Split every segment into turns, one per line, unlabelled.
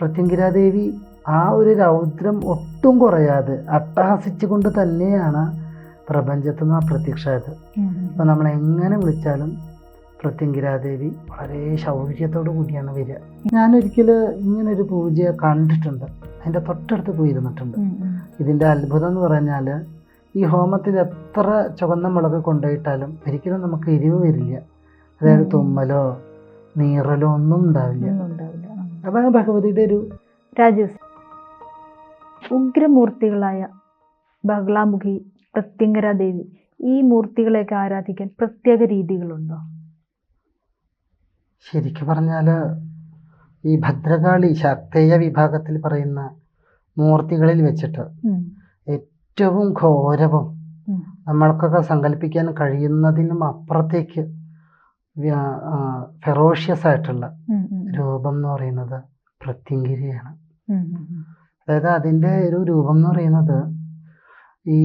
പ്രത്യങ്കിരാദേവി ആ ഒരു രൗദ്രം ഒട്ടും കുറയാതെ അട്ടഹസിച്ചുകൊണ്ട് തന്നെയാണ് പ്രപഞ്ചത്തിൽ നിന്ന് പ്രത്യക്ഷമായത് അപ്പം നമ്മൾ എങ്ങനെ വിളിച്ചാലും പ്രത്യങ്കിരാദേവി വളരെ ശൗര്യത്തോടു കൂടിയാണ് വരിക. ഞാനൊരിക്കൽ ഇങ്ങനൊരു പൂജ കണ്ടിട്ടുണ്ട്. അതിന്റെ തൊട്ടടുത്ത് പോയിരുന്നിട്ടുണ്ട്. ഇതിന്റെ അത്ഭുതം എന്ന് പറഞ്ഞാൽ ഈ ഹോമത്തിൽ എത്ര ചുവന്ന മുളക് കൊണ്ടുപോയിട്ടാലും ഒരിക്കലും നമുക്ക് എരിവ് വരില്ല. അതായത്. തുമ്മലോ നീറലോ ഒന്നും ഉണ്ടാവില്ല. അതാണ് ഭഗവതിയുടെ ഒരു
രാജസ്. ഉഗ്രമൂർത്തികളായ ബഹ്ലാമുഖി പ്രത്യങ്കര ദേവി ഈ മൂർത്തികളെയൊക്കെ ആരാധിക്കാൻ പ്രത്യേക രീതികളുണ്ടോ?
ശരിക്കും പറഞ്ഞാൽ ഈ ഭദ്രകാളി ശക്തേയ വിഭാഗത്തിൽ പറയുന്ന മൂർത്തികളിൽ വെച്ചിട്ട് ഏറ്റവും ഘോരവും നമ്മൾക്കൊക്കെ സങ്കല്പിക്കാൻ കഴിയുന്നതിനും അപ്പുറത്തേക്ക് ഫെറോഷ്യസ് ആയിട്ടുള്ള രൂപം എന്ന് പറയുന്നത് പ്രത്യങ്കിരിയാണ്. അതായത് അതിന്റെ ഒരു രൂപം എന്ന് പറയുന്നത് ഈ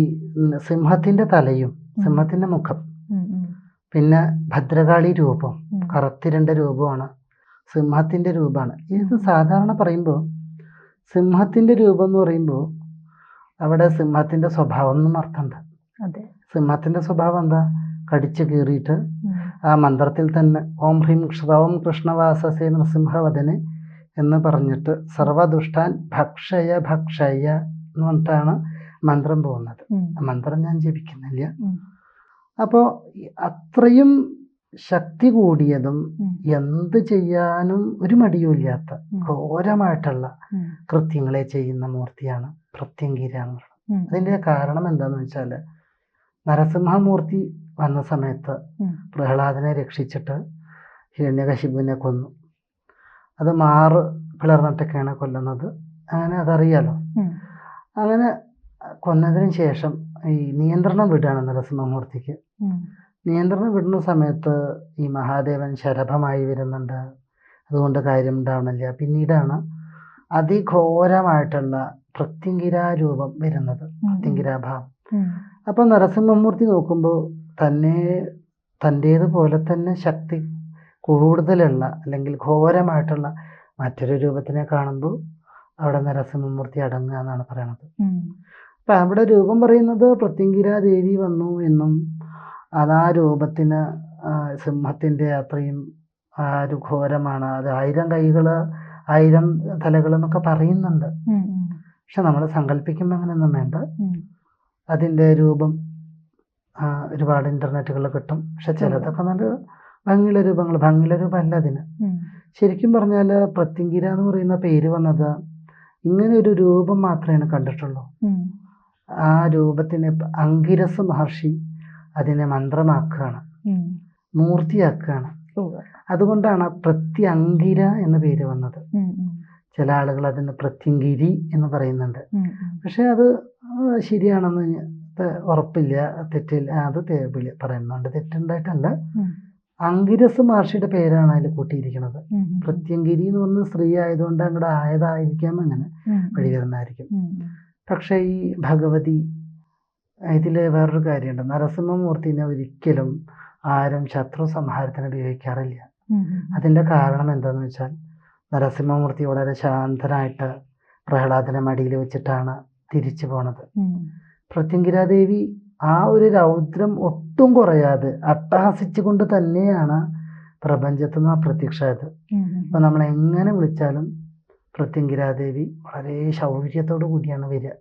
സിംഹത്തിന്റെ തലയും സിംഹത്തിന്റെ മുഖം പിന്നെ ഭദ്രകാളി രൂപം. കറുത്തിരണ്ട രൂപമാണ് സിംഹത്തിന്റെ രൂപമാണ്. ഇത് സാധാരണ പറയുമ്പോൾ സിംഹത്തിന്റെ രൂപം എന്ന് പറയുമ്പോൾ അവിടെ സിംഹത്തിന്റെ സ്വഭാവം എന്നും അർത്ഥമുണ്ട്. സിംഹത്തിന്റെ സ്വഭാവം എന്താ? കടിച്ചു കീറിയിട്ട്. ആ മന്ത്രത്തിൽ തന്നെ ഓം ഹ്രീം ശ്രവം കൃഷ്ണവാസസേ നൃസിംഹവദനെ എന്ന് പറഞ്ഞിട്ട് സർവദുഷ്ടാൻ ഭക്ഷയ ഭക്ഷയ എന്ന് പറഞ്ഞിട്ടാണ് മന്ത്രം പോകുന്നത്. മന്ത്രം ഞാൻ ജപിക്കുന്നില്ല.
അപ്പോ
അപ്പോൾ അത്രയും ശക്തി കൂടിയതും എന്ത് ചെയ്യാനും ഒരു മടിയുമില്ലാത്ത. ഘോരമായിട്ടുള്ള കൃത്യങ്ങളെ ചെയ്യുന്ന മൂർത്തിയാണ് പ്രത്യങ്കിര എന്ന് പറയുന്നത് അതിന്റെ കാരണം എന്താണെന്ന് വെച്ചാൽ നരസിംഹമൂർത്തി വന്ന സമയത്ത്. പ്രഹ്ലാദനെ രക്ഷിച്ചിട്ട് ഹിരണ്യകശിപുവിനെ കൊന്നു അത് മാറ് പിളർന്നിട്ടൊക്കെയാണ് കൊല്ലുന്നത് അങ്ങനെ അതറിയാലോ. അങ്ങനെ കൊന്നതിന് ശേഷം ഈ നിയന്ത്രണം വിടുകയാണ് നരസിംഹമൂർത്തിക്ക്. നിയന്ത്രണം വിടുന്ന സമയത്ത് ഈ മഹാദേവൻ ശരഭമായി വരുന്നുണ്ട് അതുകൊണ്ട് കാര്യം ഉണ്ടാവണില്ല പിന്നീടാണ് അതിഘോരമായിട്ടുള്ള പ്രത്യങ്കിരാരൂപം വരുന്നത്. പ്രത്യങ്കിരാഭാവം
ഉം.
അപ്പോൾ നരസിംഹമൂർത്തി നോക്കുമ്പോൾ തന്നെ തന്റേതുപോലെ തന്നെ ശക്തി കൂടുതലുള്ള അല്ലെങ്കിൽ ഘോരമായിട്ടുള്ള മറ്റൊരു രൂപത്തിനെ കാണുമ്പോൾ അവിടെ നരസിംഹമൂർത്തി അടങ്ങുക എന്നാണ് പറയണത്. അപ്പം അവിടെ രൂപം പറയുന്നത് പ്രത്യങ്കിര ദേവി വന്നു എന്നും അത് ആ രൂപത്തിന് സിംഹത്തിന്റെ അത്രയും ആ ഒരു ഘോരമാണ്. അത് ആയിരം കൈകൾ ആയിരം തലകൾ എന്നൊക്കെ പറയുന്നുണ്ട്. പക്ഷെ നമ്മൾ സങ്കല്പിക്കുമ്പോൾ അങ്ങനെയൊന്നും വേണ്ട.
അതിന്റെ
അതിന്റെ രൂപം ഒരുപാട് ഇന്റർനെറ്റുകളിൽ കിട്ടും. പക്ഷെ ചിലതൊക്കെ നല്ല ഭംഗിയുള്ള രൂപങ്ങൾ ഭംഗിയുള്ള രൂപമല്ല അതിന്. ശരിക്കും പറഞ്ഞാൽ പ്രത്യങ്കിര എന്ന് പറയുന്ന പേര് വന്നത് ഇങ്ങനെ ഒരു രൂപം മാത്രമേ കണ്ടിട്ടുള്ളൂ. ആ രൂപത്തിനെ അങ്കിരസ് മഹർഷി അതിനെ മന്ത്രമാക്കുകയാണ്. മൂർത്തിയാക്കുകയാണ്. അതുകൊണ്ടാണ് പ്രത്യങ്കിര എന്ന പേര് വന്നത്. ചില ആളുകൾ അതിന് പ്രത്യങ്കിരി എന്ന് പറയുന്നുണ്ട്. പക്ഷെ അത് ശരിയാണെന്ന് ഉറപ്പില്ല തെറ്റില്ല അത് പറയുന്നുണ്ട് തെറ്റുണ്ടായിട്ടല്ല. അങ്കിരസ് മഹർഷിയുടെ പേരാണ് അതിൽ കൂട്ടിയിരിക്കുന്നത്. പ്രത്യങ്കിരി എന്ന് പറഞ്ഞ സ്ത്രീ ആയതുകൊണ്ട് അങ്ങോട്ട് ആയതായിരിക്കാം അങ്ങനെ. വഴി വരുന്നതായിരിക്കും പക്ഷെ ഈ ഭഗവതി ഇതിൽ വേറൊരു കാര്യമുണ്ട് നരസിംഹമൂർത്തിനെ ഒരിക്കലും ആരും ശത്രു സംഹാരത്തിന് ഉപയോഗിക്കാറില്ല. അതിന്റെ കാരണം എന്താണെന്ന് വെച്ചാൽ നരസിംഹമൂർത്തി വളരെ ശാന്തനായിട്ട് പ്രഹ്ലാദനെ മടിയിൽ വെച്ചിട്ടാണ് തിരിച്ചു പോണത്. പ്രത്യങ്കിരാദേവി ആ ഒരു രൗദ്രം ഒട്ടും കുറയാതെ അട്ടഹസിച്ചുകൊണ്ട് തന്നെയാണ് പ്രപഞ്ചത്തിൽ നിന്ന് ആ
ഉം.
അപ്പം നമ്മൾ എങ്ങനെ വിളിച്ചാലും പ്രത്യങ്കിരാദേവി വളരെ ശൗര്യത്തോടു കൂടിയാണ് വരിക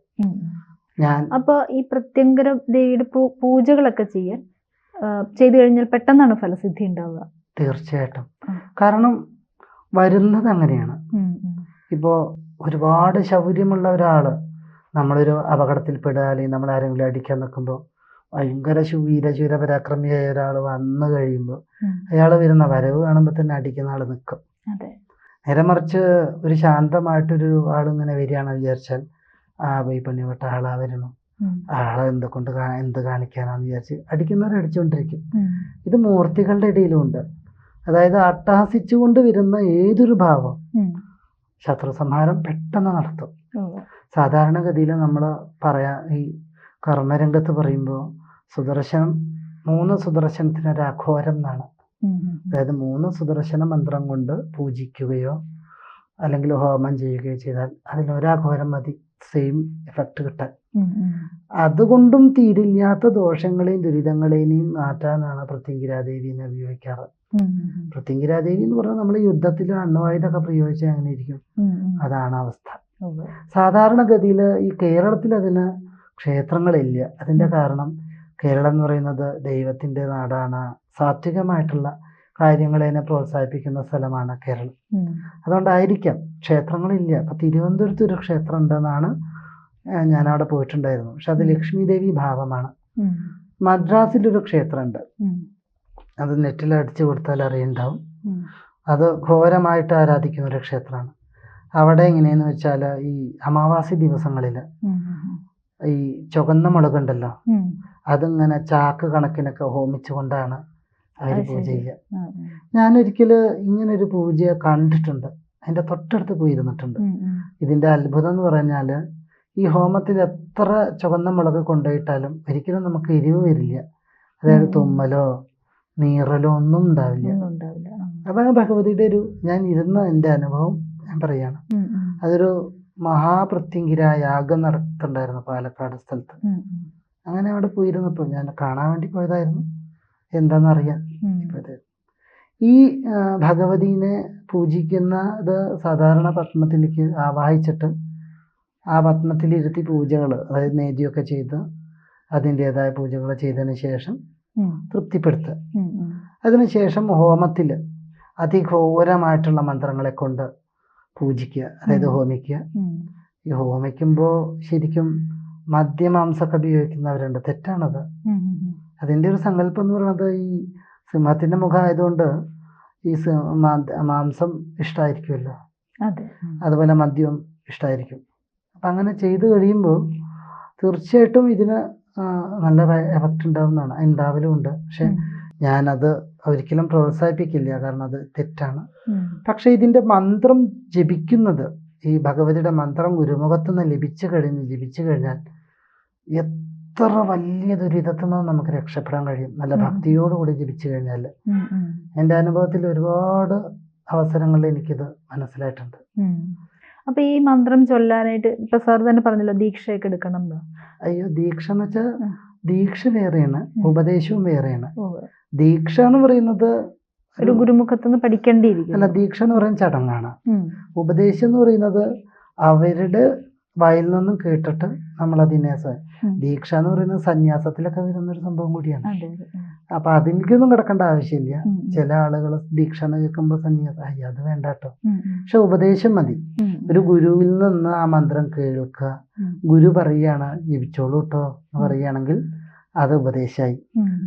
ഞാൻ
അപ്പൊ ഈ പ്രത്യങ്കര ദേവിയുടെ പൂജകളൊക്കെ ചെയ്യാൻ ചെയ്തു കഴിഞ്ഞാൽ പെട്ടെന്നാണ് ഫലസിദ്ധി ഉണ്ടാവുക
തീർച്ചയായിട്ടും കാരണം വരുന്നത് അങ്ങനെയാണ്.
ഉം.
ഒരുപാട് ശൗര്യമുള്ള ഒരാൾ നമ്മളൊരു അപകടത്തിൽപ്പെടുക അല്ലെങ്കിൽ നമ്മൾ ആരെങ്കിലും അടിക്കാൻ നിൽക്കുമ്പോൾ ഭയങ്കര ശൂര ശൂര പരാക്രമിയായ ഒരാൾ വന്നു കഴിയുമ്പോൾ അയാൾ വരുന്ന വരവ് കാണുമ്പോൾ തന്നെ അടിക്കുന്ന ആൾ നിൽക്കും നേരെ മറിച്ച് ഒരു ശാന്തമായിട്ടൊരു ആളിങ്ങനെ വരികയാണെന്ന് വിചാരിച്ചാൽ ആ പോയി പണിപ്പെട്ട ആളാ വരുന്നു.
ഉം.
ആളെ എന്ത് കൊണ്ട് എന്ത് കാണിക്കാനാന്ന് വിചാരിച്ച് അടിക്കുന്നവരെ അടിച്ചുകൊണ്ടിരിക്കും ഇത് മൂർത്തികളുടെ ഇടയിലുമുണ്ട് അതായത് അട്ടഹസിച്ചുകൊണ്ട് വരുന്ന ഏതൊരു ഭാവം. ശത്രു സംഹാരം പെട്ടെന്ന് നടത്തും. സാധാരണഗതിയിൽ നമ്മൾ പറയാ ഈ കർമ്മരംഗത്ത് പറയുമ്പോൾ സുദർശനം മൂന്ന് സുദർശനത്തിന് ഒരു അഘോരം എന്നാണ്. അതായത് മൂന്ന് സുദർശന മന്ത്രം കൊണ്ട് പൂജിക്കുകയോ അല്ലെങ്കിൽ ഹോമം ചെയ്യുകയോ ചെയ്താൽ അതിലൊരാഘോരം മതി സെയിം എഫക്റ്റ് കിട്ടാൻ. അതുകൊണ്ടും തീരില്ലാത്ത ദോഷങ്ങളെയും ദുരിതങ്ങളെയും മാറ്റാനാണ് പ്രത്യങ്കിരാദേവിനെ ഉപയോഗിക്കാറ് പ്രത്യങ്കിരാദേവി എന്ന് പറഞ്ഞാൽ നമ്മൾ യുദ്ധത്തിൽ അണ്ണവായുധമൊക്കെ പ്രയോഗിച്ചാൽ അങ്ങനെ ഇരിക്കും. അതാണ് അവസ്ഥ. സാധാരണഗതിയിൽ ഈ കേരളത്തിൽ അതിന് ക്ഷേത്രങ്ങളില്ല. അതിന്റെ കാരണം കേരളം എന്ന് പറയുന്നത് ദൈവത്തിന്റെ നാടാണ്. സാത്വികമായിട്ടുള്ള കാര്യങ്ങളെ പ്രോത്സാഹിപ്പിക്കുന്ന സ്ഥലമാണ് കേരളം. അതുകൊണ്ടായിരിക്കാം ക്ഷേത്രങ്ങളില്ല. അപ്പം തിരുവനന്തപുരത്ത് ഒരു ക്ഷേത്രം ഉണ്ടെന്നാണ് ഞാൻ അവിടെ പോയിട്ടുണ്ടായിരുന്നു. പക്ഷെ അത് ലക്ഷ്മി ദേവി ഭാവമാണ്. മദ്രാസിലൊരു ക്ഷേത്രമുണ്ട്. അത് നെറ്റിൽ അടിച്ചു കൊടുത്താൽ അറിയുണ്ടാവും. അത് ഘോരമായിട്ട് ആരാധിക്കുന്ന ഒരു ക്ഷേത്രമാണ്. അവിടെ എങ്ങനെയെന്ന് വെച്ചാൽ ഈ അമാവാസി ദിവസങ്ങളിൽ ഈ ചുവന്ന മുളക്
ഉണ്ടല്ലോ
അതിങ്ങനെ ചാക്ക് കണക്കിനൊക്കെ ഹോമിച്ചുകൊണ്ടാണ് അവർ
അത്
പൂജ. ചെയ്യുക.
ഞാനൊരിക്കൽ.
ഞാനൊരിക്കൽ ഇങ്ങനൊരു പൂജ കണ്ടിട്ടുണ്ട്. അതിന്റെ തൊട്ടടുത്ത് പോയിരുന്നിട്ടുണ്ട്.
ഇതിന്റെ.
ഇതിന്റെ അത്ഭുതം എന്ന് പറഞ്ഞാൽ ഈ ഹോമത്തിൽ എത്ര ചുവന്ന മുളക് കൊണ്ടുപോയിട്ടാലും ഒരിക്കലും നമുക്ക് എരിവ് വരില്ല. അതായത് തുമ്മലോ നീറലോ ഒന്നും ഉണ്ടാവില്ല.
ഉണ്ടാവില്ല.
അതാണ് ഭഗവതിയുടെ ഒരു ഞാൻ ഇരുന്ന എന്റെ അനുഭവം. ഞാൻ പറയാണ്. അതൊരു മഹാപ്രത്യങ്കിര യാഗം നടത്തുന്നുണ്ടായിരുന്നു പാലക്കാട് സ്ഥലത്ത്. അങ്ങനെ അവിടെ പോയിരുന്നപ്പോൾ ഞാൻ കാണാൻ വേണ്ടി പോയതായിരുന്നു എന്താണെന്നറിയാൻ
ഉം.
ഈ ഭഗവതിനെ പൂജിക്കുന്നത് സാധാരണ പത്മത്തിലേക്ക് ആവാഹിച്ചിട്ട് ആ പത്മത്തിലിരുത്തി പൂജകൾ അതായത് നേദ്യമൊക്കെ ചെയ്ത് അതിന്റെതായ പൂജകൾ ചെയ്തതിന് ശേഷം. തൃപ്തിപ്പെടുത്തുക. അതിനുശേഷം ഹോമത്തിൽ അതിഘോരമായിട്ടുള്ള മന്ത്രങ്ങളെ കൊണ്ട് പൂജിക്കുക അതായത്. ഹോമിക്കുക. ഈ ഹോമിക്കുമ്പോൾ ശരിക്കും മദ്യമാംസമൊക്കെ ഉപയോഗിക്കുന്നവരുണ്ട്. തെറ്റാണത്.
അതിന്റെ.
അതിന്റെ ഒരു സങ്കല്പം എന്ന് പറയുന്നത് ഈ സിംഹത്തിന്റെ മുഖമായതുകൊണ്ട് ഈ മാംസം ഇഷ്ടമായിരിക്കുമല്ലോ
അതെ.
അതുപോലെ മദ്യം ഇഷ്ടമായിരിക്കും അപ്പം അങ്ങനെ ചെയ്തു കഴിയുമ്പോൾ തീർച്ചയായിട്ടും ഇതിന് നല്ല എഫക്റ്റ് ഉണ്ടാവുന്നതാണ്. ഉണ്ടാവലുമുണ്ട് പക്ഷെ. ഞാനത് ഒരിക്കലും പ്രോത്സാഹിപ്പിക്കില്ല കാരണം അത് തെറ്റാണ്. പക്ഷെ ഇതിന്റെ മന്ത്രം ജപിക്കുന്നത് ഈ ഭഗവതിയുടെ മന്ത്രം ഗുരുമുഖത്ത് നിന്ന് ലഭിച്ചു കഴിഞ്ഞ് ജപിച്ചു കഴിഞ്ഞാൽ എത്ര വലിയ ദുരിതത്തിൽ നിന്ന് നമുക്ക് രക്ഷപ്പെടാൻ കഴിയും നല്ല. ഭക്തിയോടുകൂടി ജപിച്ചു കഴിഞ്ഞാൽ. എന്റെ അനുഭവത്തിൽ ഒരുപാട് അവസരങ്ങളിൽ എനിക്കിത് മനസ്സിലായിട്ടുണ്ട്.
അപ്പൊ ഈ മന്ത്രം ചൊല്ലാനായിട്ട് ഇപ്പൊ സാർ തന്നെ പറഞ്ഞല്ലോ ദീക്ഷയൊക്കെ എടുക്കണം
അയ്യോ ദീക്ഷ എന്ന് വെച്ചാൽ. ദീക്ഷ വേറെയാണ് ഉപദേശവും വേറെയാണ്. ദീക്ഷ എന്ന് പറയുന്നത്
ഒരു ഗുരുമുഖത്ത് നിന്ന്
അല്ല ദീക്ഷ എന്ന് പറയുന്ന ചടങ്ങാണ്. ഉപദേശം എന്ന് പറയുന്നത് അവരുടെ വായിൽ നിന്നും കേട്ടിട്ട് നമ്മൾ അതിനെ ദീക്ഷ എന്ന് പറയുന്നത് സന്യാസത്തിലൊക്കെ വരുന്ന ഒരു സംഭവം കൂടിയാണ്. അപ്പൊ അതിലേക്കൊന്നും കിടക്കേണ്ട ആവശ്യമില്ല. ചില ആളുകൾ ദീക്ഷ എന്ന് കേൾക്കുമ്പോൾ സന്യാസം അയ്യ അത് വേണ്ട കേട്ടോ. പക്ഷെ ഉപദേശം മതി. ഒരു ഗുരുവിൽ നിന്ന് ആ മന്ത്രം കേൾക്കുക. ഗുരു പറയാണ് ജപിച്ചോളൂ കേട്ടോ എന്ന് പറയുകയാണെങ്കിൽ അത് ഉപദേശമായി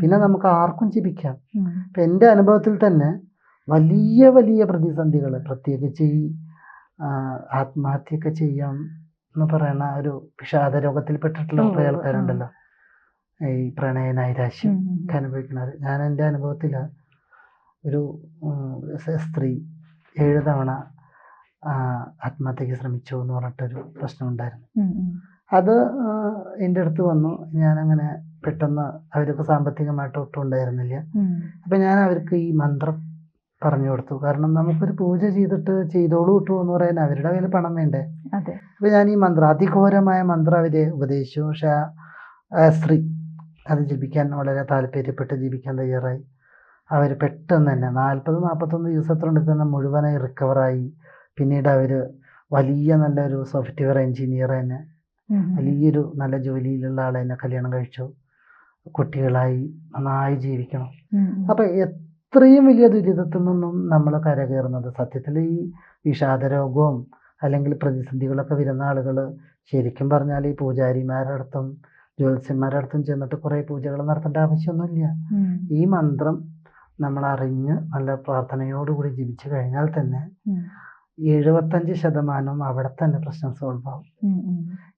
പിന്നെ നമുക്ക് ആർക്കും ജപിക്കാം ഇപ്പൊ എന്റെ എന്റെ അനുഭവത്തിൽ തന്നെ വലിയ വലിയ പ്രതിസന്ധികൾ പ്രത്യേകിച്ച് ഈ ആത്മഹത്യ ആത്മഹത്യയൊക്കെ ചെയ്യാം എന്ന് പറയുന്ന ഒരു വിഷാദ രോഗത്തിൽപ്പെട്ടിട്ടുള്ള കുറേ ആൾക്കാരുണ്ടല്ലോ ഈ പ്രണയ നൈരാശ്യം. ഒക്കെ അനുഭവിക്കുന്നത് ഞാൻ എന്റെ അനുഭവത്തിൽ ഒരു സ്ത്രീ ഏഴ് തവണ ആത്മഹത്യക്ക് ശ്രമിച്ചു എന്ന് പറഞ്ഞിട്ടൊരു പ്രശ്നമുണ്ടായിരുന്നു
ഉം, ഉം.
അത് എന്റെ അടുത്ത് വന്നു ഞാനങ്ങനെ പെട്ടെന്ന് അവർക്ക് സാമ്പത്തികമായിട്ട് ഒട്ടും ഉണ്ടായിരുന്നില്ല. അപ്പം ഞാൻ അവർക്ക് ഈ മന്ത്രം പറഞ്ഞു കൊടുത്തു. കാരണം നമുക്കൊരു പൂജ ചെയ്തിട്ട് ചെയ്തോളൂ കിട്ടുമോ എന്ന് പറയാൻ അവരുടെ കയ്യിൽ പണം വേണ്ടേ? അപ്പൊ ഞാൻ ഈ മന്ത്രം അതിഘോരമായ മന്ത്രം അവർ ഉപദേശിച്ചു പക്ഷെ സ്ത്രീ അത് ജപിക്കാൻ വളരെ താല്പര്യപ്പെട്ട് ജീവിക്കാൻ തയ്യാറായി. അവർ പെട്ടെന്ന് തന്നെ നാൽപ്പത് നാൽപ്പത്തൊന്ന് ദിവസത്തിനുള്ളിൽ തന്നെ മുഴുവനായി റിക്കവറായി പിന്നീട് അവർ വലിയ നല്ലൊരു സോഫ്റ്റ്വെയർ എഞ്ചിനീയർ തന്നെ. വലിയൊരു നല്ല ജോലിയിലുള്ള ആളെ തന്നെ കല്യാണം കഴിച്ചു. കുട്ടികളായി നന്നായി ജീവിക്കണം. അപ്പം എത്രയും വലിയ ദുരിതത്തിൽ നിന്നും നമ്മൾ കരകയറുന്നത് സത്യത്തിൽ ഈ വിഷാദരോഗവും അല്ലെങ്കിൽ പ്രതിസന്ധികളൊക്കെ വരുന്ന ആളുകൾ ശരിക്കും പറഞ്ഞാൽ ഈ പൂജാരിമാരുടെ അടുത്തും ജ്യോത്സ്യന്മാരുടെ അടുത്തും ചെന്നിട്ട് കുറേ പൂജകൾ നടത്തേണ്ട ആവശ്യമൊന്നുമില്ല. ഈ മന്ത്രം നമ്മൾ അറിഞ്ഞ് നല്ല പ്രാർത്ഥനയോടുകൂടി ജീവിച്ചു കഴിഞ്ഞാൽ തന്നെ. എഴുപത്തഞ്ച് ശതമാനവും അവിടെ തന്നെ പ്രശ്നം സോൾവ് ആവും.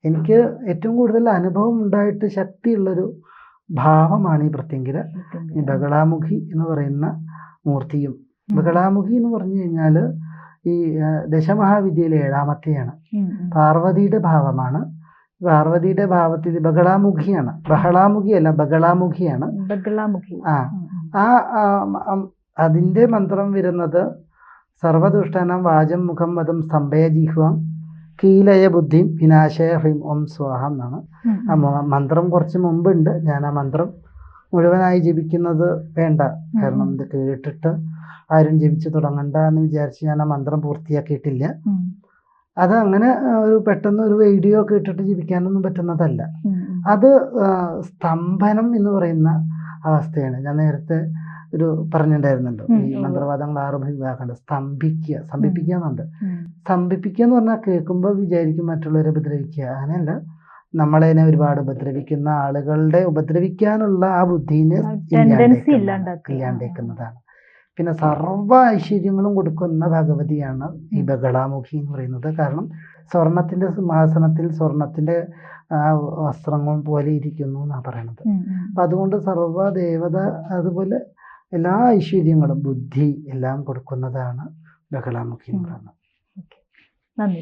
എനിക്ക് ഏറ്റവും കൂടുതൽ അനുഭവം ഉണ്ടായിട്ട് ശക്തിയുള്ളൊരു ഭാവമാണ് ഈ പ്രത്യങ്കിര ഈ ബഗളാമുഖി എന്ന് പറയുന്ന മൂർത്തിയും.
ഉം.
ബഗളാമുഖി എന്ന് പറഞ്ഞു കഴിഞ്ഞാൽ ഈ ദശമഹാവിദ്യയിലെ ഏഴാമത്തെയാണ്. പാർവതിയുടെ ഭാവമാണ്. പാർവതിയുടെ ഭാവത്തിൽ ബഹളാമുഖിയാണ്. ബഹളാമുഖിയല്ല ബഗളാമുഖിയാണ്.
ബഗളാമുഖി.
ആ. ആ അതിന്റെ മന്ത്രം വരുന്നത് സർവദുഷ്ടനം വാചം മുഖം വധം സ്തംഭയ ജിഹ്വാം കീലയ ബുദ്ധിം വിനാശയ ഹ്രീം ഓം സ്വാഹം എന്നാണ്. ആ മന്ത്രം കുറച്ച് മുമ്പുണ്ട്. ഞാൻ ആ മന്ത്രം മുഴുവനായി ജപിക്കുന്നത് വേണ്ട. കാരണം ഇത് കേട്ടിട്ട് ആരും ജപിച്ചു തുടങ്ങണ്ട എന്ന് വിചാരിച്ച് ഞാൻ ആ മന്ത്രം പൂർത്തിയാക്കിയിട്ടില്ല. അത് അങ്ങനെ ഒരു പെട്ടെന്ന് ഒരു വീഡിയോ ഒക്കെ ഇട്ടിട്ട് ജപിക്കാനൊന്നും പറ്റുന്നതല്ല. അത് സ്തംഭനം എന്ന് പറയുന്ന അവസ്ഥയാണ്. ഞാൻ നേരത്തെ ഒരു പറഞ്ഞിട്ടുണ്ടായിരുന്നല്ലോ ഈ. മന്ത്രവാദങ്ങൾ ആറ് വിഭാഗമുണ്ട്. സ്തംഭിക്കുക സ്തംഭിപ്പിക്കുക എന്നുണ്ട് സ്തംഭിപ്പിക്കുക എന്ന് പറഞ്ഞാൽ കേൾക്കുമ്പോൾ വിചാരിക്കും മറ്റുള്ളവരെ ഉപദ്രവിക്കുക അങ്ങനെയല്ല. നമ്മളതിനെ ഒരുപാട് ഉപദ്രവിക്കുന്ന ആളുകളുടെ ഉപദ്രവിക്കാനുള്ള ആ ബുദ്ധിനെ ഇല്ലാണ്ടേക്കുന്നതാണ്. പിന്നെ സർവ ഐശ്വര്യങ്ങളും കൊടുക്കുന്ന ഭഗവതിയാണ് ഈ ബഗളാമുഖി എന്ന് പറയുന്നത്. കാരണം സ്വർണത്തിന്റെ സിംഹാസനത്തിൽ സ്വർണത്തിന്റെ ആ വസ്ത്രങ്ങൾ പോലെ ഇരിക്കുന്നു എന്നാണ് പറയണത്. അപ്പൊ അതുകൊണ്ട് സർവ ദേവത അതുപോലെ എല്ലാ ഐശ്വര്യങ്ങളും ബുദ്ധി എല്ലാം കൊടുക്കുന്നതാണ് ബഗളാമുഖി എന്ന് പറയുന്നത്.
നന്ദി